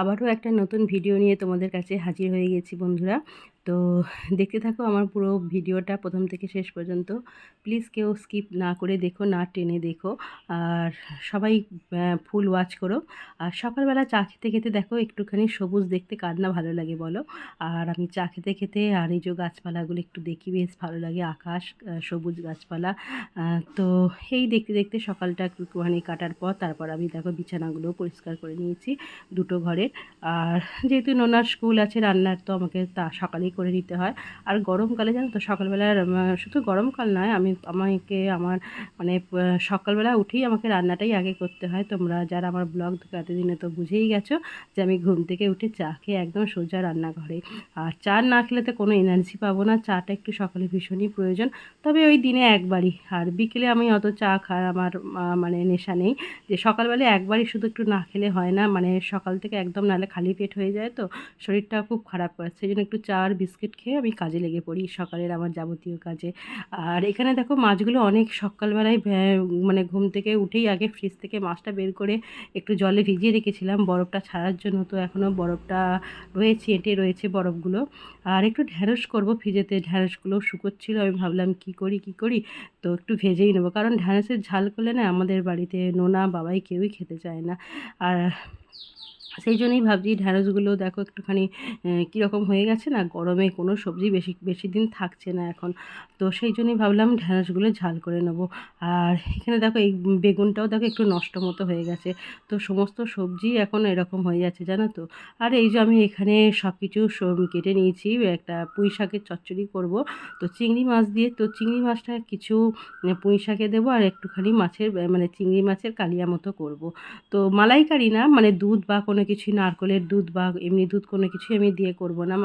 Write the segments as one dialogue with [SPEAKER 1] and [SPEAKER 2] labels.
[SPEAKER 1] আবারও একটা নতুন ভিডিও নিয়ে তোমাদের কাছে হাজির হয়ে গেছি বন্ধুরা। তো দেখতে থাকো আমার পুরো ভিডিওটা প্রথম থেকে শেষ পর্যন্ত। প্লিজ কেউ স্কিপ না করে দেখো, না টেনে দেখো। আর সবাই ফুল ওয়াচ করো। আর সকালবেলা চা খেতে খেতে দেখো একটুখানি সবুজ দেখতে কার না ভালো লাগে বলো। আর আমি চা খেতে খেতে আর এই যে গাছপালাগুলো একটু দেখি, বেশ ভালো লাগে আকাশ সবুজ গাছপালা। তো এই দেখতে দেখতে সকালটা একটুখানি কাটার পর তারপর আমি দেখো বিছানাগুলো পরিষ্কার করে নিয়েছি দুটো ঘরের। আর যেহেতু নোনার স্কুল আছে, রান্নার তো আমাকে তা সকালেই করে নিতে হয়। আর গরমকালে জানো তো সকালবেলা শুধু গরমকাল নয়, আমি আমাকে, আমার মানে সকালবেলা উঠেই আমাকে রান্নাটাই আগে করতে হয়। তোমরা যারা আমার ব্লগ এতদিনে তো বুঝেই গেছো যে আমি ঘুম থেকে উঠে চা খেয়ে একদম সোজা রান্নাঘরে। আর চা না খেলে তো কোনো এনার্জি পাবো না, চাটা একটু সকালে ভীষণই প্রয়োজন। তবে ওই দিনে একবারই। আর বিকেলে আমি অত চা খাওয়ার আমার মানে নেশা নেই। যে সকালবেলা একবারই শুধু একটু না খেলে হয় না মানে সকাল থেকে একদম নাহলে খালি পেট হয়ে যায় তো শরীরটা খুব খারাপ করে। সেই জন্য একটু চা আর বিস্কিট খেয়ে আমি কাজে লেগে পড়ি সকালের আমার যাবতীয় কাজে। আর এখানে দেখো মাছগুলো অনেক সকালবেলায় মানে ঘুম থেকে উঠেই আগে ফ্রিজ থেকে মাছটা বের করে একটু জলে ভিজিয়ে রেখেছিলাম। বরফটা ছাড়ার জন্য তো এখনও বরফটা রয়েছে, এঁটে রয়েছে বরফগুলো। আর একটু ঢ্যাঁড়স করব ফ্রিজেতে। ঢ্যাঁড়সগুলো শুকোচ্ছিল, আমি ভাবলাম কি করি কি করি? তো একটু ভেজেই নেব। কারণ ঢ্যাঁড়সের ঝাল করলে না আমাদের বাড়িতে নোনা বাবাই কেউই খেতে চায় না। আর সেই জন্যই ভাবছি ঢ্যাঁড়সগুলো দেখো একটুখানি কীরকম হয়ে গেছে না? গরমে কোনো সবজি বেশি বেশি দিন থাকছে না এখন। তো সেই জন্যই ভাবলাম ঢ্যাঁড়সগুলো ঝাল করে নেব। আর এখানে দেখো এই বেগুনটাও দেখো একটু নষ্ট মতো হয়ে গেছে। তো সমস্ত সবজি এখন এরকম হয়ে যাচ্ছে, জানো তো? আর এই যে আমি এখানে সব কিছু কেটে নিয়েছি, একটা পুঁই শাকের চচ্চড়ি করব। তো চিংড়ি মাছ দিয়ে, তো চিংড়ি মাছটা কিছু পুঁই শাকে দেবো আর একটুখানি মাছের মানে চিংড়ি মাছের কালিয়া মতো করব। তো মালাইকারি না মানে দুধ বা কোনো কিছুই, নারকলের দুধ বা এমনি দুধ কোনো কিছুই আমি দিয়ে করব না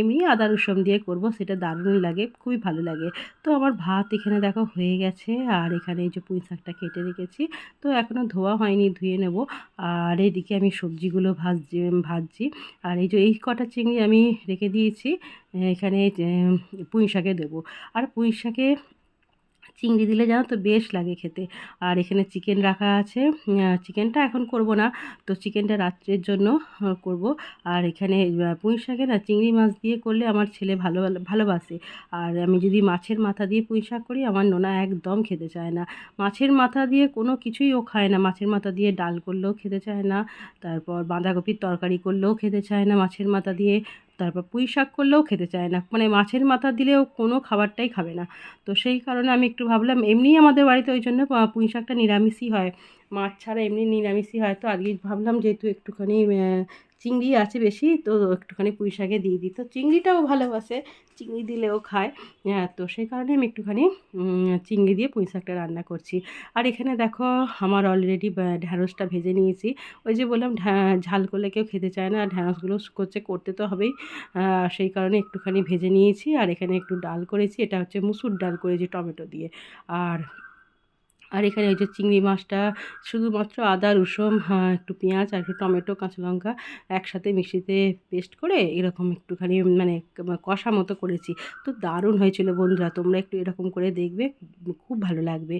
[SPEAKER 1] এমনি আদা, রসুন দিয়ে করব, সেটা দারুণ লাগে, খুবই ভালো লাগে। তো আমার ভাত এখানে দেখো হয়ে গেছে, আর এখানে এই যে পুঁই শাকটা কেটে রেখেছি, তো এখনও ধোয়া হয়নি, ধুয়ে নেব। আর এদিকে আমি সবজিগুলো ভাজছি ভাজছি, আর এই যে এই কটা চিংড়ি আমি রেখে দিয়েছি, এখানে পুঁই শাকে দেবো। আর পুঁই শাকে চিংড়ি দিলে জানো তো বেশ লাগে খেতে। আর এখানে চিকেন রাখা আছে। চিকেনটা এখন করব না। তো চিকেনটা রাত্রের জন্য করব। আর এখানে পুঁই শাকে না চিংড়ি মাছ দিয়ে করলে আমার ছেলে ভালো, ভালোবাসে। আর আমি যদি মাছের মাথা দিয়ে পুঁই শাক করি, আমার নোনা একদম খেতে চায় না। মাছের মাথা দিয়ে কোনো কিছুই ও খায় না। মাছের মাথা দিয়ে ডাল করলেও খেতে চায় না। তারপর বাঁধাকপির তরকারি করলেও খেতে চায় না মাছের মাথা দিয়ে। তারপর পুঁই শাক করলেও খেতে চায় না। মানে মাছের মাথা দিলেও কোনো খাবারটাই খাবে না। তো সেই কারণে আমি একটু ভাবলাম, এমনিই আমাদের বাড়িতে ওই জন্য পুঁই শাকটা নিরামিষই হয়। মাছ ছাড়া এমনি নিরামিষই হয়। তো আজকে ভাবলাম যেহেতু একটুখানি চিংড়ি আছে বেশি, তো একটুখানি পুঁই শাকে দিয়ে দিই। তো চিংড়িটাও ভালোবাসে, চিংড়ি দিলেও খায়। তো সেই কারণে আমি একটুখানি চিংড়ি দিয়ে পুঁই শাকটা রান্না করছি। আর এখানে দেখো, আমার অলরেডি ঢ্যাঁড়সটা ভেজে নিয়েছি। ওই যে বললাম ঝাল করলে কেউ খেতে চায় না, আর ঢ্যাঁড়সগুলো করছে, করতে তো হবেই। সেই কারণে একটুখানি ভেজে নিয়েছি। আর এখানে একটু ডাল করেছি, এটা হচ্ছে মুসুর ডাল করেছি টমেটো দিয়ে। আর আর এখানে ওই যে চিংড়ি মাছটা, শুধুমাত্র আদা, রসুন একটু পেঁয়াজ আর একটু টমেটো, কাঁচা লঙ্কা একসাথে মিশিতে পেস্ট করে এরকম একটুখানি মানে কষা মতো করেছি। তো দারুণ হয়েছিল বন্ধুরা, তোমরা একটু এরকম করে দেখবে, খুব ভালো লাগবে।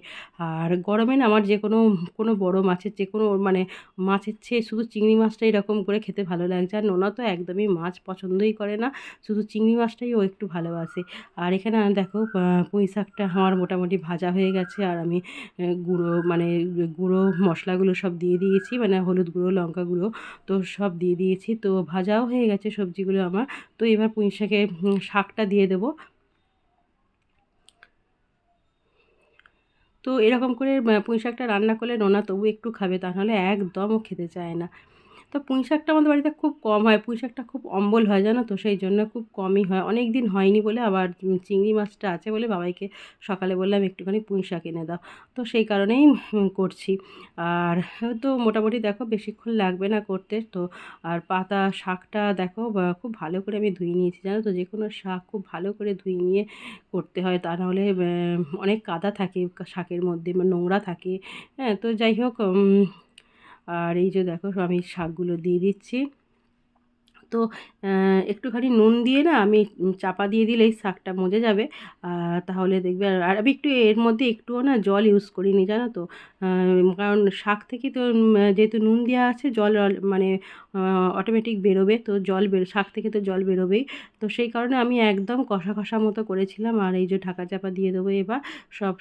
[SPEAKER 1] আর গরমে না আমার যে কোনো কোনো বড় মাছের যে কোনো মানে মাছের চেয়ে শুধু চিংড়ি মাছটা এরকম করে খেতে ভালো লাগছে। আর নোনা তো একদমই মাছ পছন্দই করে না, শুধু চিংড়ি মাছটাই ও একটু ভালোবাসে। আর এখানে দেখো পুঁই শাকটা আমার মোটামুটি ভাজা হয়ে গেছে। আর আমি গুঁড়ো মানে গুঁড়ো মশলাগুলো সব দিয়ে দিয়েছি মানে হলুদ গুঁড়ো, লঙ্কা গুঁড়ো তো সব দিয়ে দিয়েছি। তো ভাজাও হয়ে গেছে সবজিগুলো আমার। তো এবার পুঁই শাকে শাকটা দিয়ে দেবো। তো এরকম করে পুঁই শাকটা রান্না করলে নোনা তবু একটু খাবে তা নাহলে একদমও খেতে চায় না। তো পুঁই শাকটা আমাদের বাড়িতে খুব কম হয়। পুঁই শাকটা খুব অম্বল হয়, জানো তো? সেই জন্য খুব কমই হয়। অনেক দিন হয়নি বলে আবার চিংড়ি মাছটা আছে বলে বাবাইকে সকালে বললাম, একটুখানি পুঁই শাক এনে দাও। তো সেই কারণেই করছি। আর তো মোটামুটি দেখো, বেশিক্ষণ লাগবে না করতে। তো আর পাতা শাকটা দেখো খুব ভালো করে আমি ধুয়ে নিয়েছি, জানো তো? যে কোনো শাক খুব ভালো করে ধুয়ে নিয়ে করতে হয়। তা নাহলে অনেক কাদা থাকে শাকের মধ্যে নোংরা থাকে। হ্যাঁ তো যাই হোক আর এই যে দেখো আমি শাকগুলো দিয়ে দিচ্ছি। তো একটুখানি নুন দিয়ে না আমি চাপা দিয়ে দিলেই শাকটা মজে যাবে। তাহলে দেখবে আর আমি একটু এর মধ্যে একটুও না জল ইউজ করিনি, জানো তো? কারণ শাক থেকে তো যেহেতু নুন দেওয়া আছে, জল মানে অটোমেটিক বেরোবে তো জল বেরো, শাক থেকে তো জল বেরোবেই। তো সেই কারণে আমি একদম কষা কষা মতো করেছিলাম। আর এই যে ঢাকা চাপা দিয়ে দেবো এবার, সব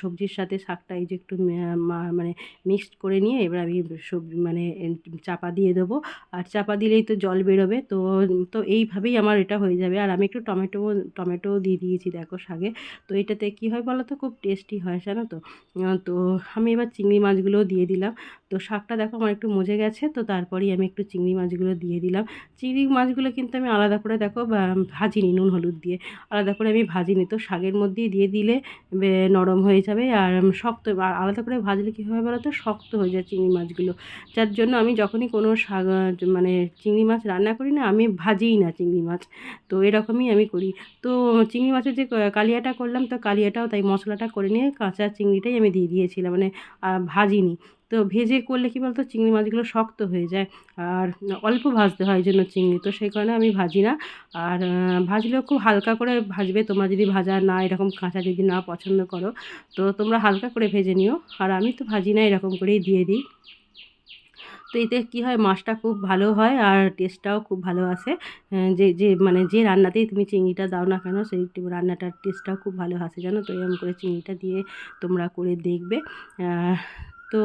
[SPEAKER 1] সবজির সাথে শাকটা এই যে একটু মানে মিক্সড করে নিয়ে এবার আমি সবজি মানে চাপা দিয়ে দেবো। আর চাপা দিলেই তো জল বেরোবে। তো তো এইভাবেই আমার এটা হয়ে যাবে। আর আমি একটু টমেটো টমেটো দিয়ে দিয়েছি দেখো শাকে তো এটাতে কী হয় বলো তো খুব টেস্টি হয়, জানো তো? তো আমি এবার চিংড়ি মাছগুলোও দিয়ে দিলাম। তো শাকটা দেখো আমার একটু মজে গেছে। তো তারপরেই আমি একটু চিংড়ি মাছগুলো দিয়ে দিলাম। চিংড়ি মাছগুলো কিন্তু আমি আলাদা করে দেখো ভাজিনি নুন, হলুদ দিয়ে। আলাদা করে আমি ভাজিনি। তো শাকের মধ্যেই দিয়ে দিলে নরম হয়ে যাবে। আর শক্ত আলাদা করে ভাজলে কী হবে বলো তো শক্ত হয়ে যায় চিংড়ি মাছগুলো। যার জন্য আমি যখনই কোনো শাক মানে চিংড়ি মাছ রান্না করি না, আমি ভাজিই না চিংড়ি মাছ। তো এরকমই আমি করি। তো চিংড়ি মাছের যে কালিয়াটা করলাম, তো কালিয়াটাও তাই মশলাটা করে নিয়ে কাঁচা চিংড়িটাই আমি দিয়ে দিয়েছিলাম মানে ভাজিনি। তো ভেজে করলে কী বলতো, চিংড়ি মাছগুলো শক্ত হয়ে যায়, আর অল্প ভাজতে হয় জন্য চিংড়ি। তো সেই কারণে আমি ভাজি না। আর ভাজলেও খুব হালকা করে ভাজবে, তোমরা যদি ভাজা না, এরকম কাঁচা যদি না পছন্দ করো, তো তোমরা হালকা করে ভেজে নিও। আর আমি তো ভাজি না, এরকম করেই দিয়ে দিই। তো এতে কী হয়, মাছটা খুব ভালো হয় আর টেস্টটাও খুব ভালো আসে। যে যে মানে যে রান্নাতেই তুমি চিংড়িটা দাও না কেন, সেই রান্নাটার টেস্টটাও খুব ভালো আসে, জানো তো? এরকম করে চিংড়িটা দিয়ে তোমরা করে দেখবে। তো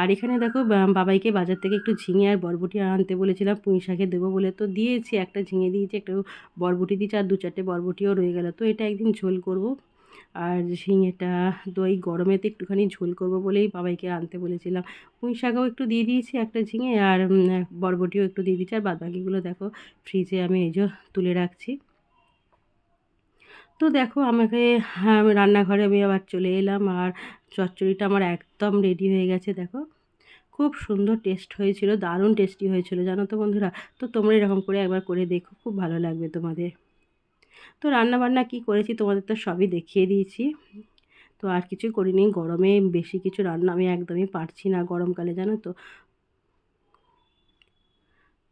[SPEAKER 1] আর এখানে দেখো বাবাইকে বাজার থেকে একটু ঝিঙে আর বরবটি আনতে বলেছিলাম, পুঁই শাকে দেবো বলে তো দিয়েছি, একটা ঝিঙে দিয়েছি, একটু বরবটি দিয়েছি, আর দু চারটে বরবটিও রয়ে গেল। তো এটা একদিন ঝোল করব। আর ঝিঙেটা দই গরমেতে একটুখানি ঝোল করব বলেই বাবাইকে আনতে বলেছিলাম। পুঁই শাকও একটু দিয়ে দিয়েছি একটা ঝিঙে আর বরবটিও একটু দিয়ে দিয়েছি। আর বাদবাকিগুলো দেখো ফ্রিজে আমি এই যে তুলে রাখছি। তো দেখো আমাকে হ্যাঁ, রান্নাঘরে আমি আবার চলে এলাম আর চচ্চড়িটা আমার একদম রেডি হয়ে গেছে দেখো। খুব সুন্দর টেস্ট হয়েছিল দারুণ টেস্টি হয়েছিল জানো তো বন্ধুরা? তো তোমরা এরকম করে একবার করে দেখো খুব ভালো লাগবে তোমাদের। তো রান্না বান্না কী করেছি তোমাদের তো সবই দেখিয়ে দিয়েছি। তো আর কিছুই করিনি, গরমে বেশি কিছু রান্না আমি একদমই পারছি না গরমকালে, জানো তো।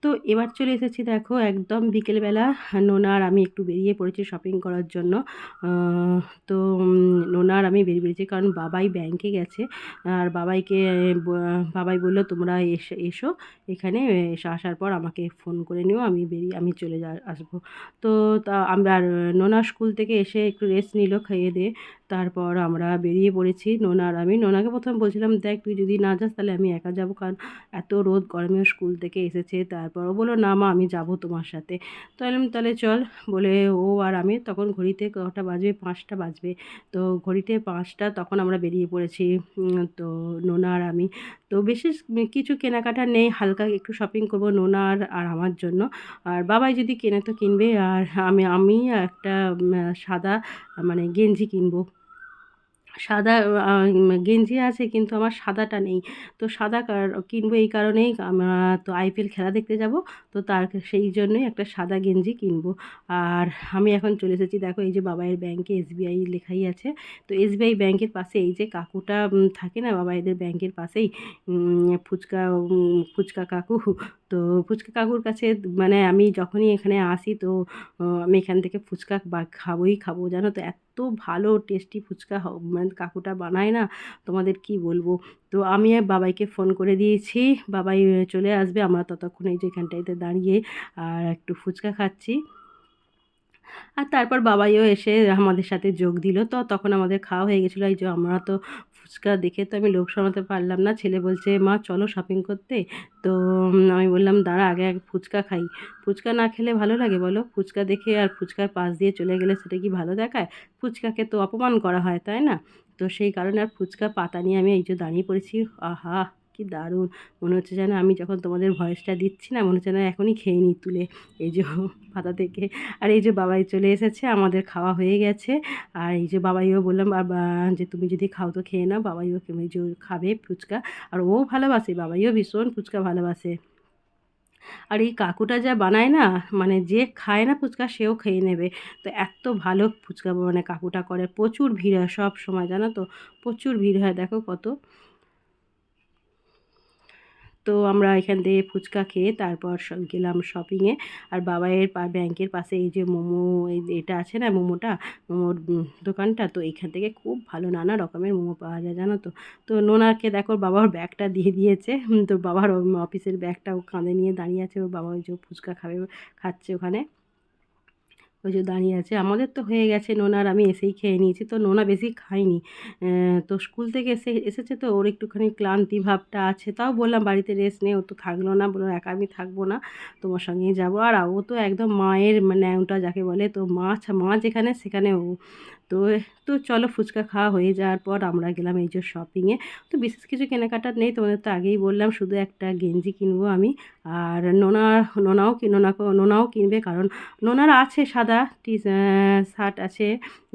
[SPEAKER 1] তো এবার চলে এসেছি দেখো একদম বিকেলবেলা। নোনা আর আমি একটু বেরিয়ে পড়েছি শপিং করার জন্য। তো নোনা আর আমি বেরিয়ে বেরিয়েছি কারণ বাবাই ব্যাংকে গেছে। আর বাবাইকে বাবাই বলল, তোমরা এসে, এসো, এখানে এসে আসার পর আমাকে ফোন করে নিও, আমি বেরিয়ে, আমি চলে যা, আসব। তো তা আর নোনা স্কুল থেকে এসে একটু রেস্ট নিল খাইয়ে দিয়ে। তারপর আমরা বেরিয়ে পড়েছি নোনা আর আমি। নোনাকে প্রথম বলছিলাম, দেখ, তুই যদি না যাস তাহলে আমি একা যাব কারণ এত রোদ গরমেও স্কুল থেকে এসেছে। তারপর ও বলল, না মা, আমি যাব তোমার সাথে। তো তাহলে চল। বলে ও আর আমি তখন ঘড়িতে কটা বাজবে? পাঁচটা বাজবে। তো ঘড়িতে পাঁচটা, তখন আমরা বেরিয়ে পড়েছি তো নোনা আর আমি। তো বিশেষ কিছু কেনাকাটা নেই, হালকা একটু শপিং করব নোনা আর আর আমার জন্য। আর বাবাই যদি কেনে তো কিনবে। আর আমি আমি একটা সাদা মানে গেঞ্জি কিনবো। সাদা গেঞ্জি আছে কিন্তু আমার সাদাটা নেই। তো সাদা কিনবো এই কারণেই আমরা তো আইপিএল খেলা দেখতে যাব, তো তার সেই জন্যই একটা সাদা গেঞ্জি কিনবো। আর আমি এখন চলে এসেছি, দেখো এই যে বাবাইয়ের ব্যাংকে এসবিআই লেখাই আছে। তো এসবিআই ব্যাংকের পাশে এই যে কাকুটা থাকে না বাবাইদের ব্যাংকের পাশেই ফুচকা ফুচকা কাকু। তো ফুচকা কাকুর কাছে মানে আমি যখনই এখানে আসি, তো আমি এখান থেকে ফুচকা বা খাবোই খাব, জানো তো? এত ভালো টেস্টি ফুচকা মানে কাকুটা বানায় না, তোমাদের কি বলব? তো আমি বাবাইকে ফোন করে দিয়েছি, বাবাই চলে আসবে, আমরা ততক্ষণ এই যেখানটাইতে দাঁড়িয়ে আর একটু ফুচকা খাচ্ছি। আর তারপর বাবাইও এসে আমাদের সাথে যোগ দিল, তো তখন আমাদের খাওয়া হয়ে গেছিল, এই যে আমরা তো ফুচকা দেখে তো আমি লোভ সামলাতে পারলাম না। ছেলে বলছে, মা, চলো শপিং করতে। তো আমি বললাম, দাঁড়া, আগে আগে ফুচকা খাই। ফুচকা না খেলে ভালো লাগে বলো? ফুচকা দেখে আর ফুচকার পাশ দিয়ে চলে গেলে সেটা কি ভালো দেখায়? ফুচকাকে তো অপমান করা হয়, তাই না? তো সেই কারণে আর ফুচকা পাতা নিয়ে আমি এই যে দাঁড়িয়ে পড়েছি। আহা! কি দারুণ। মনে হচ্ছে যেন আমি যখন তোমাদের ভয়েসটা দিচ্ছি না, মনে হচ্ছে যেন এখনই খেয়ে নিই তুলে। এই যে পাতা থেকে। আর এই যে বাবাই চলে এসেছে, আমাদের খাওয়া হয়ে গেছে। আর এই যে বাবাইও বললাম যে তুমি যদি খাও তো খেয়ে নাও। বাবাইও যে খাবে ফুচকা। আর ও ভালোবাসে, বাবাইও ভীষণ ফুচকা ভালোবাসে। আর এই কাকুটা যা বানায় না মানে যে খায় না ফুচকা, সেও খেয়ে নেবে। তো এত ভালো ফুচকা মানে কাকুটা করে। প্রচুর ভিড় হয় সব সময়, জানো তো? প্রচুর ভিড় হয়, দেখো কত। তো আমরা এখান থেকে ফুচকা খেয়ে তারপর গেলাম শপিংয়ে আর বাবাইয়ের পা ব্যাংকের পাশে এই যে মোমো এটা আছে না মোমোটা? মোমোর দোকানটা? তো এখান থেকে খুব ভালো নানা রকমের মোমো পাওয়া যায়, জানো তো? তো নোনাকে দেখো বাবার ব্যাগটা দিয়ে দিয়েছে। তো বাবার অফিসের ব্যাগটা ও কাঁধে নিয়ে দাঁড়িয়ে আছে। ওর বাবা ওই যে ফুচকা খাবে, খাচ্ছে ওখানে। ওই যে দাঁড়িয়ে আছে। আমাদের তো হয়ে গেছে নোনার আমি এসেই খেয়ে নিয়েছি। তো নোনা বেশি খাইনি তো স্কুল থেকে এসে, এসেছে তো ওর একটুখানি ক্লান্তি ভাবটা আছে। তাও বললাম বাড়িতে রেস্ট নেই, ও তো থাকল না। বলল, একা আমি থাকব না, তোমার সঙ্গেই যাব। আর ও তো একদম মায়ের মানে ন্যাংটা যাকে বলে, তো মাছ মা যেখানে সেখানে ও। তো তো চলো ফুচকা খাওয়া হয়ে যাওয়ার পর আমরা গেলাম এই যে শপিংয়ে তো বিশেষ কিছু কেনাকাটার নেই, তোমাদের তো আগেই বললাম, শুধু একটা গেঞ্জি কিনবো আমি। আর নোনা, নোনাও কি, নোনাকে, নোনাও কিনবে কারণ নোনার আছে সাদা টি শার্ট আছে,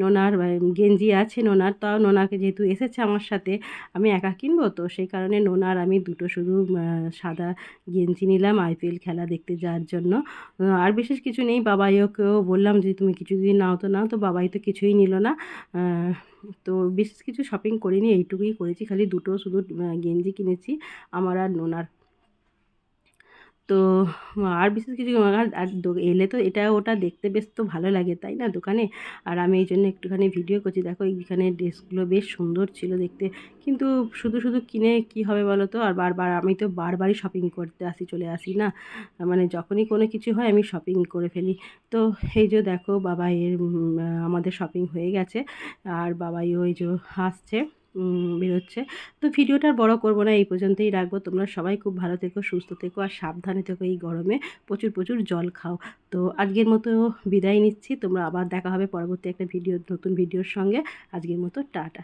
[SPEAKER 1] নোনার গেঞ্জি আছে, নোনার তাও নোনাকে যেহেতু এসেছে আমার সাথে, আমি একা কিনবো তো সেই কারণে নোনার আমি দুটো শুধু সাদা গেঞ্জি নিলাম আইপিএল খেলা দেখতে যাওয়ার জন্য। আর বিশেষ কিছু নেই, বাবাইকেও বললাম যে তুমি কিছু যদি নাও তো নাও, তো বাবাই তো কিছুই নিল না তো বিশেষ কিছু শপিং করিনি, এইটুকুই করেছি, খালি দুটো শুধু গেঞ্জি কিনেছি, আমার আর নোনার। তো আর বিশেষ কিছু আর এলে তো এটা ওটা দেখতে বেশ তো ভালো লাগে তাই না দোকানে? আর আমি এই জন্য একটুখানি ভিডিও করছি। দেখো এইখানে ড্রেসগুলো বেশ সুন্দর ছিল দেখতে। কিন্তু শুধু শুধু কিনে কি হবে বলো তো? আর বারবার আমি তো বারবারই শপিং করতে আসি চলে আসি না? মানে যখনই কোনো কিছু হয় আমি শপিং করে ফেলি। তো এই যে দেখো বাবা এর আমাদের শপিং হয়ে গেছে। আর বাবাই ওই যে উম, বেরোচ্ছে। তো ভিডিওটা বড় করব না, এই পর্যন্তই রাখব। তোমরা সবাই খুব ভালো থেকো, সুস্থ থেকো আর সাবধানে থেকো এই গরমে। প্রচুর প্রচুর জল খাও। তো আজকের মতো বিদায় নিচ্ছি। তোমরা আবার দেখা হবে পরবর্তী একটা ভিডিও, নতুন ভিডিওর সঙ্গে। আজকের মতো টাটা।